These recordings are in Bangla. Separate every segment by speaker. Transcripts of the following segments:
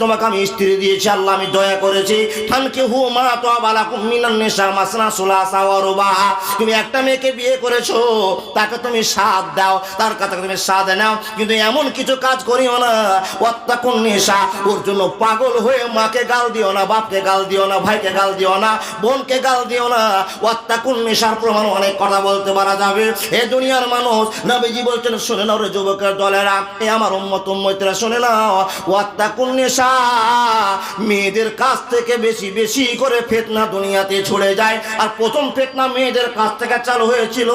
Speaker 1: তোমাকে আমি স্ত্রী দিয়েছি, আল্লাহ আমি দয়া করেছি। থানকে হু মা তো বালা কুমিনান নেশা মাসনা সুলা সাওয়ারুবা তুমি একটা মেয়েকে বিয়ে করেছ, তাকে তুমি সাথ দাও, তার কাছে তুমি সাথ নাও, কিন্তু এমন কিছু কাজ করিও না। অত্যাকুন নেশা ওর জন্য পাগল হয়ে মাকে গাল দিও না, বাপকে গাল দিও না, ভাইকে গাল দিও না, বোনকে গাল দিও না। অত্যাকুন নেশার প্রমাণ অনেক কথা বলতে পারা যাবে। এ দুনিয়ার মানুষ, নবীজি বলছেন, শুনে নাও রে যুবকের দলেরা, এ আমার উম্মত উম্মতেরা, শুনে নাও। ওয়াত্তাকুন নেশা মেয়েদের কাছ থেকে বেশি বেশি করে ফেতনা দুনিয়াতে ছড়ে যায়। আর প্রথম ফেতনা মেয়েদের কাছ থেকে চালু হয়েছিল,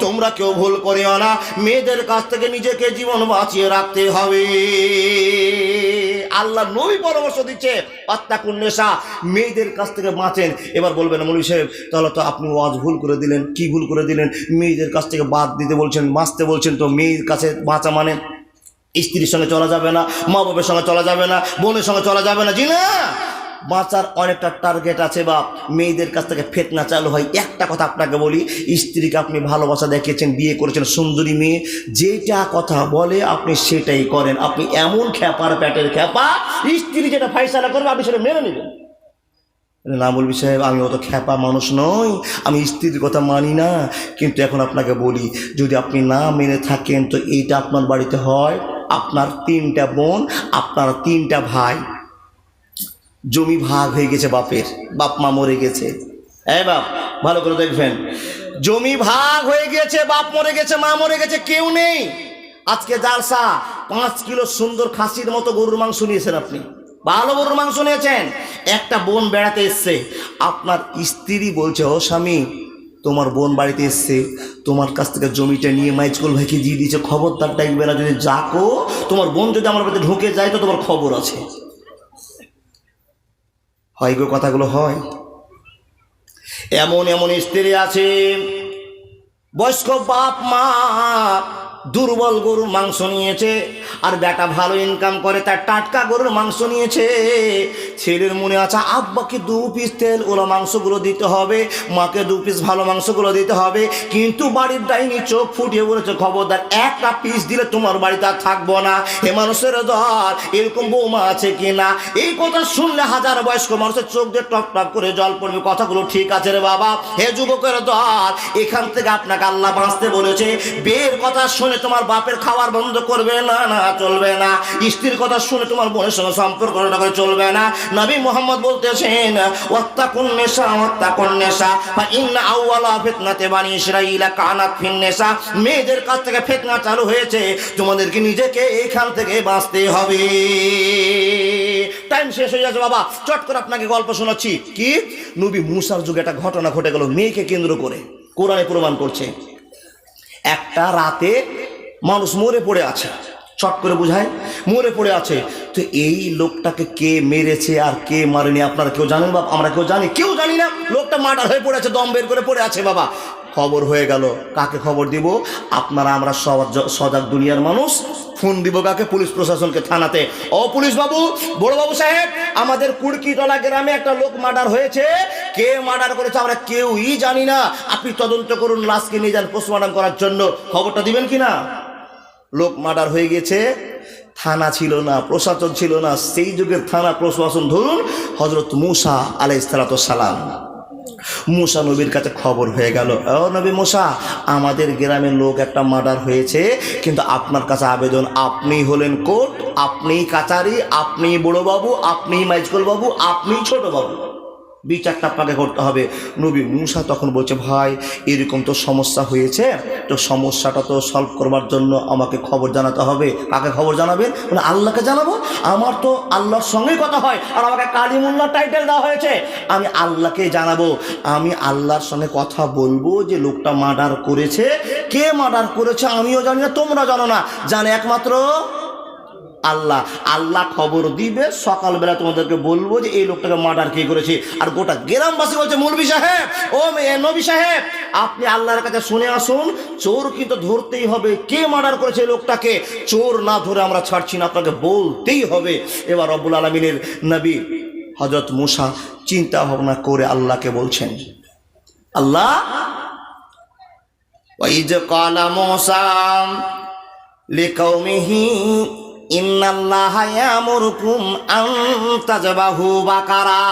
Speaker 1: তোমরা কেউ ভুল করিও না। মেয়েদের কাছ থেকে নিজেকে জীবন বাঁচিয়ে রাখতে হবে। আল্লাহ নবী পরামর্শ দিচ্ছে অত্যাকুন নেশা। মেয়েদের কাছ থেকে বাঁচেন। এবার বলবেন, মৌলী সাহেব, তাহলে তো আপনি ওয়াজ ভুল করে দিলেন। কি ভুল করে দিলেন? মেয়েদের কাছ থেকে বাদ দিতে বলছেন, বাঁচতে বলছেন। তো মেয়ের কাছে বাঁচা মানে? স্ত্রীর সঙ্গে চলা যাবে না, মা বাবার সঙ্গে চলা যাবে না, বোনের সঙ্গে চলা যাবে না, জি না। বাঁচার অনেকটা টার্গেট আছে বা মেয়েদের কাছ থেকে ফেতনা চালু হয়। একটা কথা আপনাকে বলি, স্ত্রীকে আপনি ভালোবাসা দেখিয়েছেন, বিয়ে করেছেন, সুন্দরী মেয়ে। যেটা কথা বলে আপনি সেটাই করেন। আপনি এমন খ্যাপার প্যাটের খ্যাপা, স্ত্রী যেটা ফাইসালা করবে, আপনি সেটা মেনে নেবেন। না বলবি সাহেব, আমি অত খ্যাপা মানুষ নই। আমি স্ত্রীর কথা মানি না। কিন্তু এখন আপনাকে বলি, যদি আপনি না মেনে থাকেন, তো এইটা আপনার বাড়িতে হয়? আপনার তিনটা বোন, আপনার তিনটা ভাই। জমি ভাগ হয়ে গেছে বাপের, বাপ মা মরে গেছে। এই বাপ, ভালো করে দেখবেন। জমি ভাগ হয়ে গেছে, বাপ মরে গেছে, মা মরে গেছে, কেউ নেই। আজকে জালসা, পাঁচ কিলো সুন্দর খাসির মতো গরুর মাংস নিয়েছেন আপনি। ভালো গরুর মাংস নিয়েছেন। একটা বোন বেড়াতে এসছে। আপনার স্ত্রী বলছে, ও স্বামী তোমার বোন বাড়িতে এসছে, তোমার কাছ থেকে জমিটা নিয়ে মাইজকুল ভাইকে দিয়ে দিয়েছে, খবরদার ডাকবে না যদি যাকো, তোমার বোন যদি আমার বাড়িতে ঢুকে যায় তো তোমার খবর আছে। হয় গো কথাগুলো হয়। এমন এমন স্ত্রী আছে, বয়স্ক বাপ মা দুর্বল গরুর মাংস নিয়েছে, আর বেটা ভালো ইনকাম করে তার টাটকা গরুর মাংস নিয়েছে। ছেলের মনে আছে, আব্বাকে দু পিস তেল ওলা মাংসগুলো দিতে হবে, মাকে দু পিস ভালো মাংসগুলো দিতে হবে, কিন্তু বাড়ির ডাইনি চোখ ফুটিয়ে বলেছে, খবরদার, একটা পিস দিলে তোমার বাড়িতে আর থাকব না। হে মানুষের দল, এরকম বৌমা আছে কি না? এই কথা শুনলে হাজার বয়স্ক মানুষের চোখ দিয়ে টপ টপ করে জল পড়বে, কথাগুলো ঠিক আছে রে বাবা। হে যুবকের দল, এখান থেকে আপনাকে আল্লাহ বাঁচতে বলেছে। বিয়ের কথা শুনে তোমার বাপের খাবার বন্ধ করবে না না, চলবে না। স্ত্রীর কথা শুনে তোমার বোনের সঙ্গে সম্পর্ক না করে চলবে না। নবী মোহাম্মদ বলতেছেন, ওয়াত্তাকুন নেশা ওয়াত্তাকুন নেশা ফা ইন্না আউওয়ালা ফিতনাতে বানি ইসরাঈলা কানাত ফিন নেশা। মেয়েদের কাছ থেকে ফিতনা চালু হয়েছে, তোমাদেরকে নিজেকে এইখান থেকে বাঁচতে হবে। টাইম শেষ হয়ে যাচ্ছে বাবা, চট করে আপনাকে গল্প শোনাচ্ছি। কি? নবী মুসার যুগে একটা ঘটনা ঘটে গেল, মেয়েকে কেন্দ্র করে। কোরআনে প্রমাণ করছে, একটা রাতে মানুষ মরে পড়ে আছে। চট করে বুঝায় মরে পড়ে আছে। তো এই লোকটাকে কে মেরেছে আর কে মারেনি আপনারা কেউ জানেন বাবা আমরা কেউ জানি? কেউ জানি না। লোকটা মার্ডার হয়ে পড়ে আছে, দম বের করে পড়ে আছে বাবা। খবর হয়ে গেল। কাকে খবর দিব? আপনারা আমরা সজ- সজাগ দুনিয়ার মানুষ। ফোন দিব কাকে? পুলিশ প্রশাসনকে থানাতে। ও পুলিশ বাবু, বড় বাবু সাহেব, আমাদের কুড়কিতলা গ্রামে একটা লোক মার্ডার হয়েছে। কে মার্ডার করেছে আমরা কেউই জানি না। আপনি তদন্ত করুন, লাশকে নিয়ে যান পোস্টমর্টম করার জন্য। খবরটা দিবেন কি না লোক মার্ডার হয়ে গেছে। থানা ছিল না, প্রশাসন ছিল না। সেই যুগের থানা প্রশাসন, ধরুন হজরত মুসা আলাই সালাম। মুসা নবীর কাছে খবর হয়ে গেল, ও নবী মুসা, আমাদের গ্রামের লোক একটা মার্ডার হয়েছে, কিন্তু আপনার কাছে আবেদন, আপনি হলেন কোর্ট আপনি কাচারি আপনি বড়বাবু আপনি মাইজকল বাবু আপনি ছোট বাবু বিচারটা আপনাকে করতে হবে। নবী মুসা তখন বলছে, ভাই, এরকম তো সমস্যা হয়েছে। তো সমস্যাটা তো সলভ করবার জন্য আমাকে খবর জানাতে হবে। কাকে খবর জানাবেন মানে আল্লাহকে জানাব। আমার তো আল্লাহর সঙ্গেই কথা হয়। আর আমাকে কালিমুল্লাহ টাইটেল দেওয়া হয়েছে। আমি আল্লাহকে জানাব। আমি আল্লাহর সঙ্গে কথা বলব যে লোকটা মার্ডার করেছে। কে মার্ডার করেছে আমিও জানি না, তোমরা জানো না। জানে একমাত্র আল্লাহ। আল্লাহ খবর দিবে, সকালবেলা তোমাদেরকে বলব যে এই লোকটাকে মার্ডার কে করেছে? আর গোটা গ্রামবাসী বলছে মৌলবি সাহেব, ও নবী সাহেব, আপনি আল্লাহর কাছে শুনে আসুন, চোর কিন্তু ধরতেই হবে। কে মার্ডার করেছে লোকটাকে? চোর না ধরে আমরা ছাড়ছি না, আপনাকে বলতেই হবে। এবার রব্বুল আলমিনের নবী হজরত মুসা চিন্তা ভাবনা করে আল্লাহকে বলছেন, আল্লাহ ওই যে কালা মোসা লিকৌমিহি ইন্নাল্লাহা ইয়ামুরুকুম আন তাজবাহু বাকারা।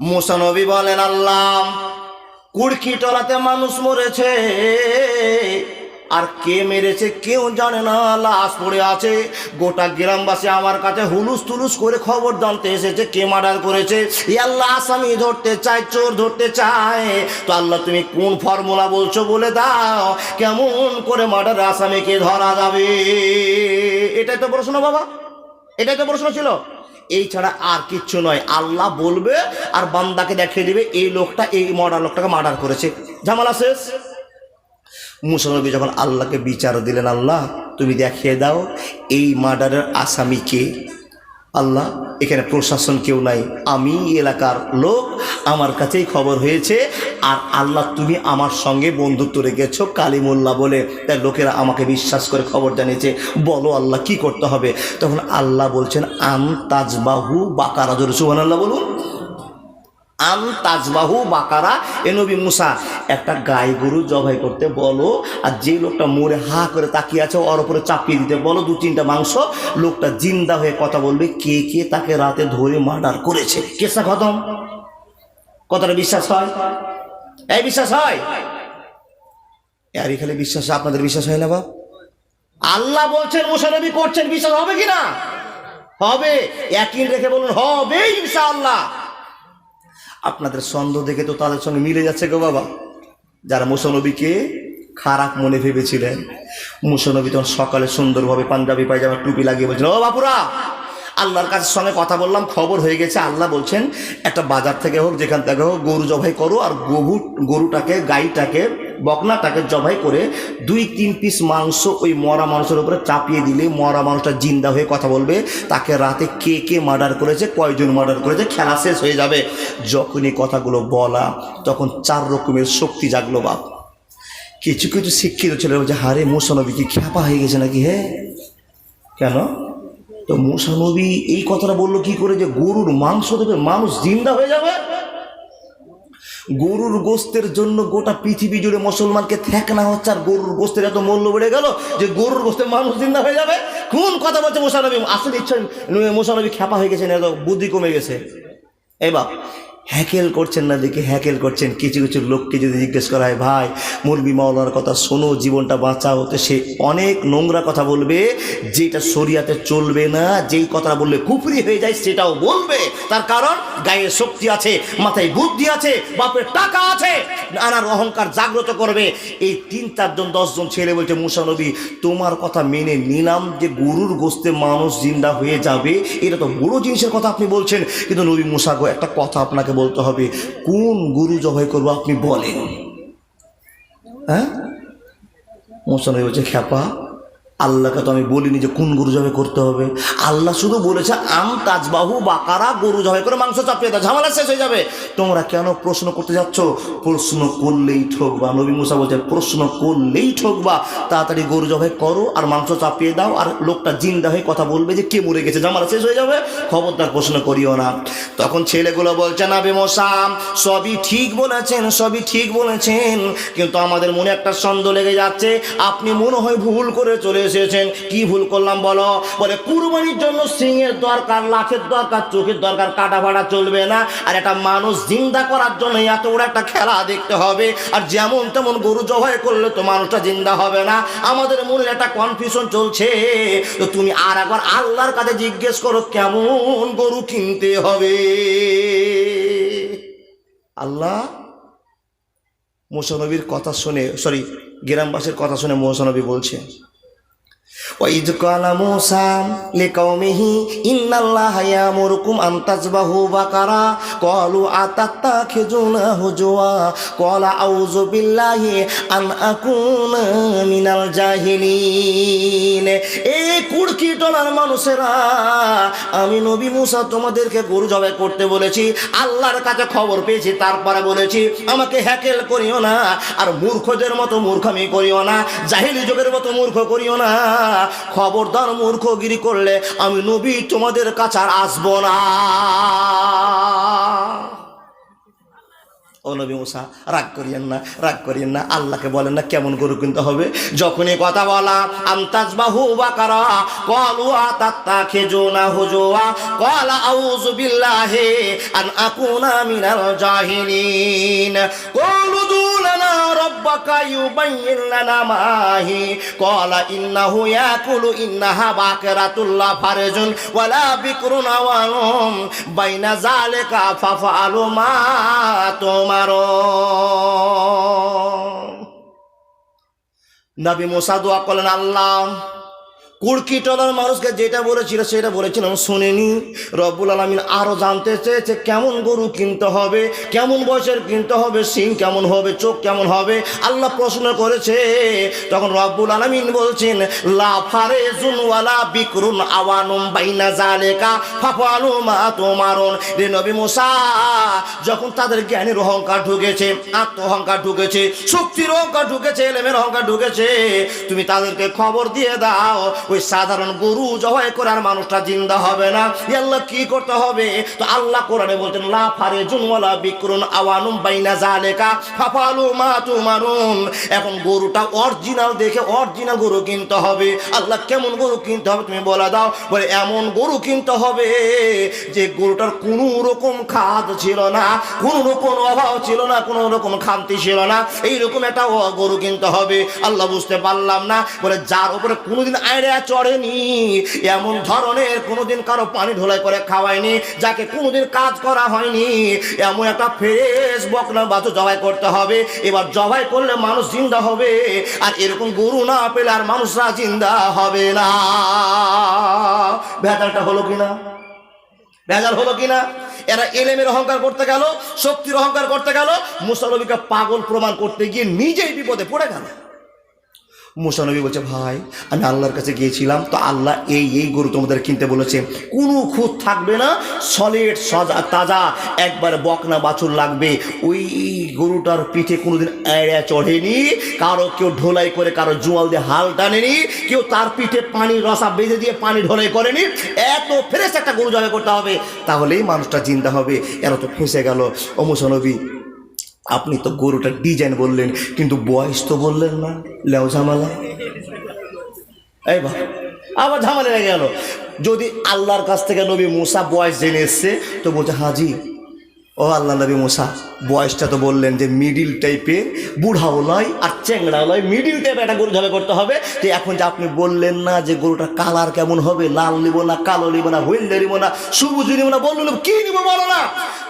Speaker 1: মুসা নবী বলেন আল্লাহ কুড়কি টলাতে মানুষ মরেছে। আর কে মেরেছে কেউ জানে না, লাশ পড়ে আছে। গোটা গ্রামবাসী আমার কাছে হুলুস তুলুস করে খবর জানতে এসেছে, কে মার্ডার করেছে। আল্লাহ আসামি ধরতে চায়, চোর ধরতে চায়। তো আল্লাহ, তুমি কোন ফর্মুলা বলছো বলে দাও। কেমন করে মার্ডার আসামিকে ধরা যাবে? এটাই তো প্রশ্ন বাবা। এটাই তো প্রশ্ন ছিল। এই ছাড়া আর কিচ্ছু নয়। আল্লাহ বলবে আর বান্দাকে দেখিয়ে দিবে, এই লোকটা, এই মর্ডার লোকটাকে মার্ডার করেছে। ঝামেলা শেষ? মুসলনবী যখন আল্লাহকে বিচার দিলেন, আল্লাহ, তুমি দেখিয়ে দাও, এই মার্ডারের আসামিকে আল্লাহ, এখানে প্রশাসন কেউ নাই। আমি এলাকার লোক, আমার কাছেই খবর হয়েছে, আর আল্লাহ, তুমি আমার সঙ্গে বন্ধুত্ব রেখেছ, কালিমুল্লাহ বলে। তাই লোকেরা আমাকে বিশ্বাস করে খবর জানিয়েছে, বলো আল্লাহ, কি করতে হবে? তখন আল্লাহ বলছেন আম তাজবাহু বাকারা জোরে সুহান আল্লাহ বলুন। আম, তাজবাহু, বাকারা। এ নবী মুসা, একটা গাই গরু জবাই করতে বলো, আর যে লোকটা মরে হা করে তাকিয়ে আছে, ওর উপরে চাপিয়ে দিতে বলো, দু তিনটা মাংস। লোকটা জিন্দা হয়ে কথা বলবে, কে কে তাকে রাতে ধরে মার্ডার করেছে? কেসা খতম। কতটা বিশ্বাস হয়? এই বিশ্বাস হয়? আর খালি বিশ্বাস, আপনাদের বিশ্বাস হয় না বাপ? আল্লাহ বলছেন মুসানবী করছেন, বিশ্বাস হবে কি না হবে। একই রেখে বলুন, হবে ইনশাআল্লাহ। আপনাদের ছন্দ দেখে তো তাদের সঙ্গে মিলে যাচ্ছে গো বাবা। যারা মুসনবীকে খারাপ মনে ভেবেছিলেন, মুসনবী তখন সকালে সুন্দরভাবে পাঞ্জাবি পায়জামা, টুপি লাগিয়ে বলছিলেন ও বাপুরা, আল্লাহর কাছে সঙ্গে কথা বললাম, খবর হয়ে গেছে, আল্লাহ বলছেন, একটা বাজার থেকে হোক, যেখান থেকে হোক, গরু জবাই করো, আর গরু গরুটাকে, গাইটাকে বকনাটাকে জবাই করে দুই তিন পিস মাংস ওই মরা মানুষের উপরে চাপিয়ে দিলে মরা মানুষটা জিন্দা হয়ে কথা বলবে। তাকে রাতে কে কে মার্ডার করেছে, কয়জন মার্ডার করেছে, খেলা শেষ হয়ে যাবে। যখনই কথাগুলো বলা, তখন চার রকমের শক্তি জাগলো বাপ। কিছু কিছু শিক্ষিত ছেলে বলছে, হারে মুসানবী কি খ্যাপা হয়ে গেছে নাকি, হে? কেন? তো মুসানবী এই কথাটা বলল কি করে যে গরুর মাংস দেবে মানুষ জিন্দা হয়ে যাবে? গরুর গোস্তের জন্য গোটা পৃথিবী জুড়ে মুসলমানকে থেকনা হচ্ছে আর গরুর গোস্তের এত মূল্য বেড়ে গেল যে গরুর গোস্তে মানুষ জিন্দা হয়ে যাবে? কোন কথা বলছে মোশানবী? আসলে ইচ্ছা মোশানবী খ্যাপা হয়ে গেছেন, এত বুদ্ধি কমে গেছে। এবার হ্যাকেল করছেন না দেখে হ্যাকেল করছেন। কিছু কিছু লোককে যদি জিজ্ঞেস করা হয়, ভাই মুরবি মাওলার কথা শোনো, জীবনটা বাঁচাও। তো সে অনেক নোংরা কথা বলবে, যেটা শরিয়াতে চলবে না, যেই কথা বললে কুফরি হয়ে যায় সেটাও বলবে। তার কারণ, গায়ে শক্তি আছে, মাথায় বুদ্ধি আছে, বাপের টাকা আছে, নানার অহংকার জাগ্রত করবে। এই তিন চারজন দশজন ছেলে বলছে মুসানবী তোমার কথা মেনে নিলাম যে গরুর গোস্তে মানুষ জিন্দা হয়ে যাবে। এটা তো বড় জিনিসের কথা আপনি বলছেন, কিন্তু নবী মুসাগো একটা কথা আপনাকে বলতে হবে কোন গুরু জবাই করব আপনি বলেন। হ্যাঁ? মোসান বলছে খ্যাপা। আল্লাহকে তো আমি বলিনি যে কোন গরু জবাই করতে হবে। আল্লাহ শুধু বলেছে, আম তাজবাহু বাকারা, গরু জবাই করে মাংস চাপিয়ে দাও, ঝামেলা শেষ হয়ে যাবে। তোমরা কেন প্রশ্ন করতে যাচ্ছ? প্রশ্ন করলেই ঠকবা। নবী মুসা বলছে প্রশ্ন করলেই ঠকবা। তাড়াতাড়ি গরু জবাই করো আর মাংস চাপিয়ে দাও আর লোকটা জিন্দা হয়ে কথা বলবে যে কে মরে গেছে, ঝামেলা শেষ হয়ে যাবে। খবরদার প্রশ্ন করিও না। তখন ছেলেগুলো বলছে, না বেমশা সবই ঠিক বলেছেন, সবই ঠিক বলেছেন, কিন্তু আমাদের মনে একটা সন্দেহ লেগে যাচ্ছে। আপনি মনে হয় ভুল করে চলে এসেছেন, কি ভুল করলাম বলো? বলে, কুরবানির জন্য সিংয়ের দরকার লাখের দরকার, চোখের দরকার কাটা ফাটা চলবে না। আর একটা মানুষ জিন্দা করার জন্য এত বড় একটা খেলা দেখতে হবে। আর যেমন তেমন গরু জবাই করলে তো মানুষটা জিন্দা হবে না। আমাদের মনে একটা কনফিউশন চলছে। তো তুমি আর একবার আল্লাহর কাছে জিজ্ঞেস করো, কেমন গরু কিনতে হবে? আল্লাহ মোসানবীর কথা শুনে সরি গ্রামবাসীর কথা শুনে মোসানবী বলছে وإذ قال موسى لقومه إن الله يأمركم أن تذبحوا بقرة قالوا أتتخذنا هزوا قال أعوذ بالله أن أكون من الجاهلين এই কুড়কি টলার মানুষেরা আমি নবী মুসা তোমাদেরকে গরু জবাই করতে বলেছি আল্লাহর কাছে খবর পেয়েছি তারপরে বলেছি আমাকে হ্যাকেল করিও না আর মূর্খদের মতো মূর্খামি করিও না জাহিলি যুগের মতো মূর্খ করিও না খবরদার মূর্খগিরি করলে আমি নবী তোমাদের কাছে আর আসব না। ও নবী রাগ করিয়েন না, রাগ করিয়েন না, আল্লাহকে বলেন না কেমন গরু কিনতে হবে। যখনই কথা বলা আন্তাজ বাহু কলু আন কলু দুলানা রব্বাকা ইউবাইয়িন লানা মাহি। কলা ইন্নাহু ইয়াকুলু ইন্নাহা বাকরাতুল্লাহ ফারজুন, ওয়ালা বিকরুন আওয়ালুম বাইনা জালিকা ফাফআলু মা তোমারো নবী মোসা দোয়া করলেন, আল্লাহ কুড়কি টলার মানুষকে যেটা বলেছিল, সেটা বলেছিলাম শুনিনি। রব্বুল আলমিন আরও জানতে চেয়েছে, কেমন গরু কিনতে হবে, কেমন বয়সের কিনতে হবে সিং কেমন হবে, চোখ কেমন হবে? আল্লাহ প্রশ্ন করেছে। তখন রব্বুল আলমিন বলছেন লাফারে জুনওয়ালা বিকরুন আওয়ানুম বাইনা জালেকা ফাফালু মা তোমারন। রে নবী মোসা, যখন তাদের জ্ঞানের অহংকার ঢুকেছে আত্ম অহংকার ঢুকেছে, শক্তির অহংকার ঢুকেছে, এলেমের অহংকার ঢুকেছে, তুমি তাদেরকে খবর দিয়ে দাও। ওই সাধারণ গরু জবাই করে আর মানুষটা জিন্দা হবে না। আল্লাহ কি করতে হবে? তো আল্লাহ কোরআনে বলছেন, লা ফারে জুনওয়ালা বিকরুন আওয়ানুম বাইনা জালেকা ফাফালু মা তুমারুন। এখন গরুটা অরিজিনাল দেখে অরিজিনাল গরু কিনতে হবে। আল্লাহ কেমন গরু কিনতে হবে তুমি বলে দাও। বলে, এমন গরু কিনতে হবে যে গরুটার কোনো রকম খাদ ছিল না, কোনো রকম অভাব ছিল না, কোনো রকম খামতি ছিল না। এইরকম একটা গরু কিনতে হবে। আল্লাহ বুঝতে পারলাম না। বলে, যার উপরে কোনোদিন আইডিয়া চড়েনি। এমন ধরনের কোনোদিন কারও পানি ঢোলাই করে খাওয়ায়নি, যাকে কোনোদিন কাজ করা হয়নি। এমন একটা ফ্রেশ বকনা বাছু জবাই করতে হবে। এবার জবাই করলে মানুষ জিন্দা হবে, আর এরকম গরু না পেলে আর মানুষরা জিন্দা হবে না। ভেজালটা হলো কিনা? ভেজাল হলো কিনা? এরা এলেমের অহংকার করতে গেল, শক্তির অহংকার করতে গেল মুসানবীকে পাগল প্রমাণ করতে গিয়ে নিজেই বিপদে পড়ে গেল। মুসানবী বলছে, ভাই, আমি আল্লাহর কাছে গিয়েছিলাম, তো আল্লাহ এই এই গরু তোমাদের কিনতে বলেছে। কোনো খুঁত থাকবে না সলিড সজা, তাজা, একবার বকনা বাছুর লাগবে। ওই গরুটার পিঠে কোনোদিন এড়ে চড়েনি, কারও কেউ ঢোলাই করে, কারও জোয়াল দিয়ে হাল টানেনি, কেউ তার পিঠে পানি রসা বেঁধে দিয়ে পানি ঢোলাই করেনি। এত ফ্রেশ একটা গরু জবাই করতে হবে। তাহলেই মানুষটা চিন্তা হবে। এরা তো ফেঁসে গেল। ও মুসানবী আপনি তো গরুটার ডিজাইন বললেন, কিন্তু বয়স তো বললেন না। লেও ঝামেলা। এই বা আবার ঝামেলা লেগে গেল। যদি আল্লাহর কাছ থেকে নবী মুসা বয়স জেনে এসছে, তো বলছে, হাজি ও আল্লাহ নবী মুসা, বয়সটা তো বললেন যে মিডিল টাইপের বুড়াও নয় আর চেংড়াও নয় মিডিল টাইপের একটা গরু ঝাবে করতে হবে। তো এখন যে আপনি বললেন না যে গরুটার কালার কেমন হবে, লাল নিব না, কালো নিব না হইলে নিব না, সবুজ নিব না বলল কি নিব বলো না?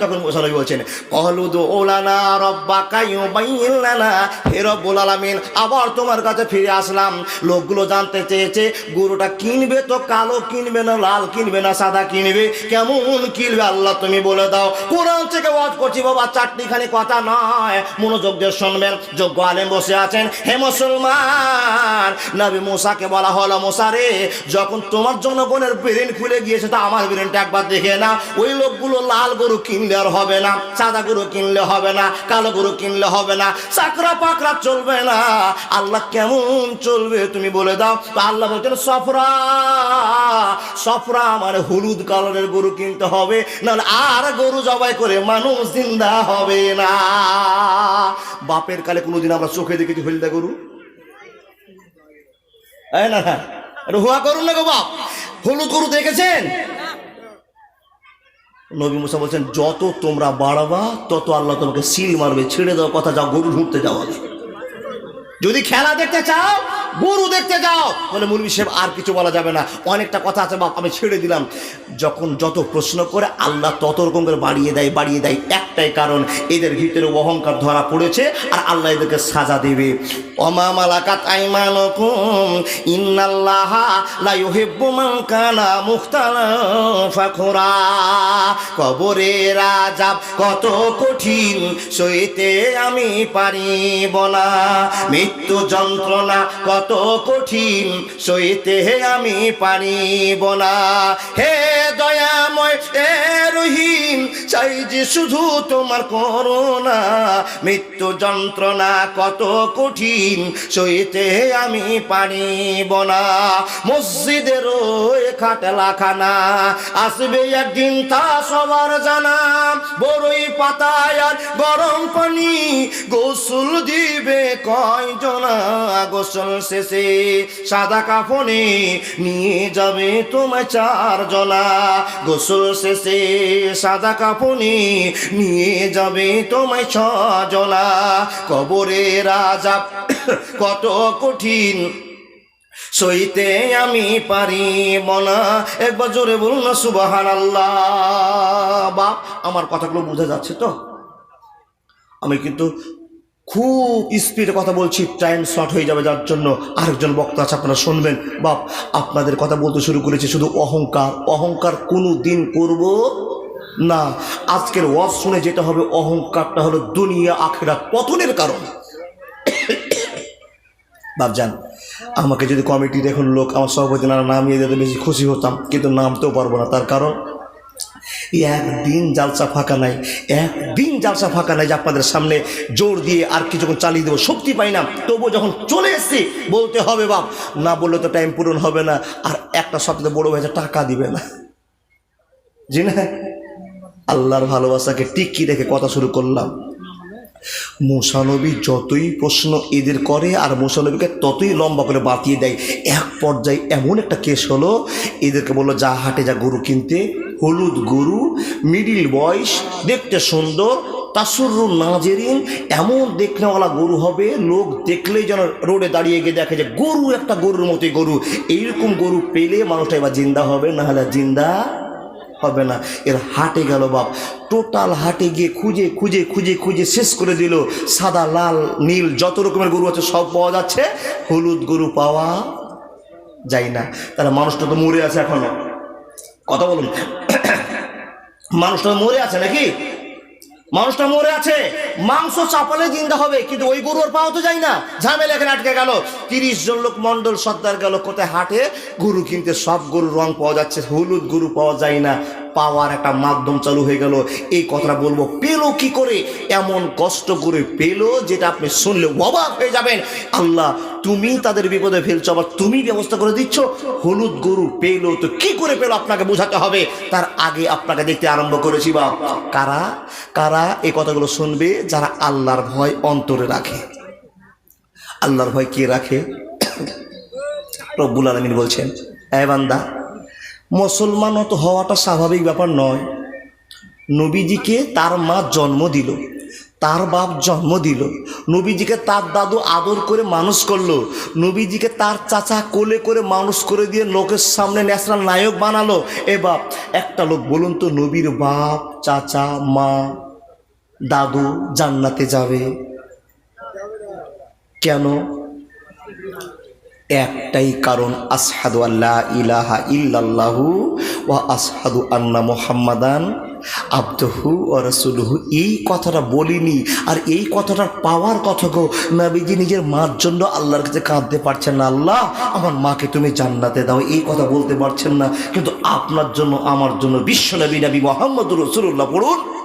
Speaker 1: তখন মুসা নবী বলছেন কহলুদ ওলানা রব্বা কাইও বাইলানা হে রব্বুল আলামিন, আবার তোমার কাছে ফিরে আসলাম। লোকগুলো জানতে চেয়েছে, গরুটা কিনবে তো কালো কিনবে না, লাল কিনবে না, সাদা কিনবে, কেমন কিনবে আল্লাহ তুমি বলে দাও। কোরআন থেকে ওয়াজ করছি, বাবা চারটিখানি কথা নয়। মনোযোগ দিয়ে শুনবেন, যোগ্য আলেম বসে আছেন। হে মুসলমান, নবী মুসাকে বলা হলো, মুসা রে, যখন তোমার জনগণের ব্রেন খুলে গিয়েছে, তো আমার ব্রেনটা একবার দেখে না ওই লোকগুলো লাল গরু কিনলে আর হবে না, সাদা গরু কিনলে হবে না, কালো গরু কিনলে হবে না, চাকরা পাকরা চলবে না। আল্লাহ কেমন চলবে তুমি বলে দাও। তো আল্লাহ বলছেন, সফরা সফরা মানে হলুদ কালারের গরু কিনতে হবে, নাহলে আর গরু জবাই করে মানুষ জিন্দা হবে না। বাপের কালে কোনোদিন আমরা চোখে দেখেছি হলদা গরু। না হ্যাঁ হুয়া করুন না গো বাপ? হলুদ গরু দেখেছেন? নবী মুসা বলছেন, যত তোমরা বাড়াবা, তত আল্লাহ তোমাকে সিল মারবে, ছেড়ে দেওয়ার কথা যাও গরু ঢুকতে যাওয়া যদি খেলা দেখতে চাও, গরু দেখতে যাও বলে মুরবি সাহেব আর কিছু বলা যাবে না। অনেকটা কথা আছে, বাপ, আমি ছেড়ে দিলাম। যখন যত প্রশ্ন করে, আল্লাহ তত রকম করে বাড়িয়ে দেয় বাড়িয়ে দেয়। একটাই কারণ, এদের ভিতরে অহংকার ধরা পড়েছে, আর আল্লাহ এদেরকে সাজা দেবে। কবরের আযাব কত কঠিন, সইতে আমি পারিব না। মৃত্যু যন্ত্রণা কত কঠিন সইতে আমি পারিব না। হে দয়া রহিম চাই যে শুধু তোমার করোনা মৃত্যু যন্ত্রণা কত কঠিন, সইতে আমি পারিব না। মসজিদের খাটলা খানা, আসবে একদিন তা সবার জানা। বড়ই পাতায় আর গরম পানি, গোসল দিবে কয় জনা গোসল শেষে সাদা কাফনে নিয়ে যাবে তোমায় চার জনা গোসল শেষে সাদা কাফনে নিয়ে যাবে তোমায় ছ জনা কবরে রাজা কত কঠিন। সইতে আমি পারি মনা একবার জোরে বলুন না সুবাহান আল্লাহ বাপ, আমার কথাগুলো বোঝা যাচ্ছে তো? আমি কিন্তু খুব স্পিডে কথা বলছি, টাইম শর্ট হয়ে যাবে যার জন্য আরেকজন বক্তা আছে, আপনারা শুনবেন। বাপ, আপনাদের কথা বলতে শুরু করেছি শুধু অহংকার। অহংকার কোনো দিন করব না, আজকের ওয়াজ শুনে যেতে হবে, অহংকারটা হলো দুনিয়া আখেরা পতনের কারণ। বাপজান আমাকে যদি কমিটির এখন লোক, আমার সভাপতি না নামিয়ে দিতে বেশি খুশি হতাম, কিন্তু নামতেও পারব না। তার কারণ, একদিন জালসা ফাঁকা নাই, একদিন জালসা ফাঁকা নাই যে আপনাদের সামনে জোর দিয়ে আর কিছুক্ষণ চালিয়ে দেবো, শক্তি পাই না। তবুও যখন চলে এসছি, বলতে হবে, বাপ, না বললে তো টাইম পূরণ হবে না, আর একটা সপ্তাহে বড় হয়েছে টাকা দিবে না। জি না? আল্লাহর ভালোবাসাকে টিকি রেখে কথা শুরু করলাম। মুসানবী যতই প্রশ্ন এদের করে আর মুসানবীকে ততই লম্বা করে বাতিয়ে দেয়। এক পর্যায়ে এমন একটা কেস হলো, এদেরকে বলল, যা হাটে যা গরু কিনতে, হলুদ গরু, মিডিল বয়স, দেখতে সুন্দর তাসুরু নাজেরিন, এমন দেখনেওয়ালা গরু হবে, লোক দেখলেই যেন রোডে দাঁড়িয়ে গিয়ে দেখে যে গরু একটা গরুর মতোই গরু। এইরকম গরু পেলে মানুষটা এবার জিন্দা হবে না হলে জিন্দা হবে না। এর হাটে গেল বাপ। টোটাল হাটে গিয়ে খুঁজে খুঁজে খুঁজে খুঁজে শেষ করে দিল। সাদা, লাল, নীল যত রকমের গরু আছে সব পাওয়া যাচ্ছে। হলুদ গরু পাওয়া যায় না। তাহলে মানুষটা তো মরে আছে এখনও। কথা বলুন। মানুষটা মরে আছে নাকি? মানুষটা মরে আছে, মাংস চাপালে জিন্দা হবে, কিন্তু ওই গরু আর পাওয়া তো যায় না। ঝামেলা এখানে আটকে গেল। তিরিশ জন লোক মন্ডল সর্দার গেল, কোথায় হাটে? গরু কিনতে সব গরুর রং পাওয়া যাচ্ছে, হলুদ গরু পাওয়া যায় না। পাওয়ার একটা মাধ্যম চালু হয়ে গেল। এই কথাটা বলব, পেল কি করে? এমন কষ্ট করে পেল যেটা আপনি শুনলে অবাক হয়ে যাবেন। আল্লাহ, তুমি তাদের বিপদে ফেলছো, আবার তুমি ব্যবস্থা করে দিচ্ছ। হলুদ গরু পেল তো কি করে পেল আপনাকে বোঝাতে হবে? তার আগে আপনাকে দেখতে আরম্ভ করেছি বা কারা? কারা এই কথাগুলো শুনবে? যারা আল্লাহর ভয় অন্তরে রাখে। আল্লাহর ভয় কে রাখে? রব্বুল আলমিন বলছেন, এ বান্দা মুসলমান তো হওয়াটা স্বাভাবিক ব্যাপার নয়। নবীজিকে তার মা জন্ম দিল, তার বাপ জন্ম দিল। নবীজিকে তার দাদু আদর করে মানুষ করল। নবীজিকে তার চাচা কোলে করে মানুষ করে দিয়ে লোকের সামনে ন্যাশনাল নায়ক বানালো। এ বাপ, একটা লোক বলুন তো, নবীর বাপ, চাচা, মা, দাদু জান্নাতে যাবে। কেন? একটাই কারণ আসহাদু আল্লাহ ইলাহা ইল্লাল্লাহু ওয়া আসহাদু আন্না মুহাম্মাদান আব্দহু ও রসুলহু। এই কথাটা বলিনি। আর এই কথাটার পাওয়ার কথা গো, নবীজি নিজের মার জন্য আল্লাহর কাছে কাঁদতে পারছেন না। আল্লাহ, আমার মাকে তুমি জান্নাতে দাও, এই কথা বলতে পারছেন না। কিন্তু আপনার জন্য, আমার জন্য বিশ্ব নবী নবী মোহাম্মদ রসুল্লাহ পড়ুন।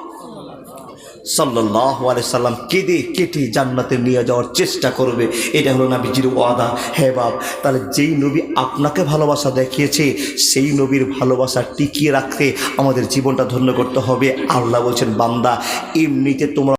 Speaker 1: সাল্লাহ সাল্লাম কেঁদে কেটে জান্নাতে নিয়ে যাওয়ার চেষ্টা করবে। এটা হলো নাবিজির ওয়াদা। হে বাপ, তাহলে যেই নবী আপনাকে ভালোবাসা দেখিয়েছে, সেই নবীর ভালোবাসা টিকিয়ে রাখতে আমাদের জীবনটা ধন্য করতে হবে। আল্লাহ বলছেন, বান্দা, এমনিতে তোমরা